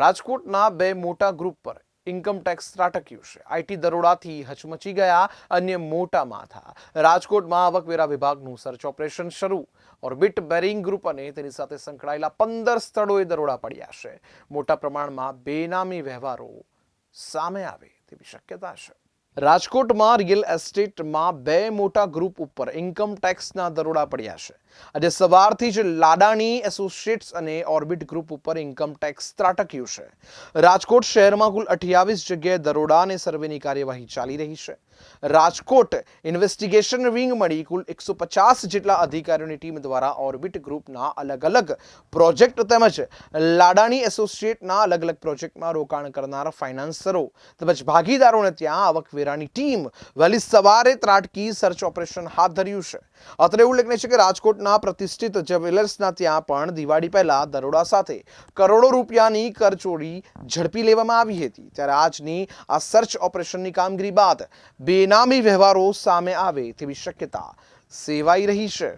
રાજકોટના બે મોટા ગ્રુપ પર ઇન્કમ ટેક્સ ત્રાટક્યું છે. આઈટી દરોડાથી હચમચી ગયા, અન્ય મોટા માથા રાજકોટમાં આવકવેરા વિભાગનું સર્ચ ઓપરેશન શરૂ. ઓર્બિટ બેરિંગ ગ્રુપ અને તેની સાથે સંકળાયેલા પંદર સ્થળોએ દરોડા પડ્યા છે. મોટા પ્રમાણમાં બેનામી વ્યવહારો સામે આવે તેવી શક્યતા છે. રાજકોટમાં રિયલ એસ્ટેટમાં બે મોટા ગ્રુપ ઉપર ઇન્કમ ટેક્સના દરોડા પડ્યા છે. આજે સવારથી જ લાડાણી એસોસિએટ્સ અને ઓર્બિટ ગ્રુપ ઉપર ઇન્કમ ટેક્સ ત્રાટક્યું છે. રાજકોટ શહેરમાં કુલ અઠ્યાવીસ જગ્યાએ દરોડા અને સર્વેની કાર્યવાહી ચાલી રહી છે. રાજકોટ ઇન્વેસ્ટિગેશન વિંગ મળી કુલ એકસો પચાસ જેટલા અધિકારીઓની ટીમ દ્વારા ઓર્બિટ ગ્રુપના અલગ અલગ પ્રોજેક્ટ તેમજ લાડાણી એસોસિએટના અલગ અલગ પ્રોજેક્ટમાં રોકાણ કરનાર ફાઇનાન્સરો તેમજ ભાગીદારોને ત્યાં આવકવેરાની ટીમ વહેલી સવારે ત્રાટકી સર્ચ ઓપરેશન હાથ ધર્યું છે. અત્રે ઉલ્લેખનીય છે કે રાજકોટના પ્રતિષ્ઠિત જ્વેલર્સના ત્યાં પણ દિવાળી પહેલા દરોડા સાથે કરોડો રૂપિયાની કરચોરી ઝડપી લેવામાં આવી હતી. ત્યારે આજની આ સર્ચ ઓપરેશનની કામગીરી બાદ બેનામી વ્યવહારો સામે આવે તેવી શક્યતા સેવાઈ રહી છે.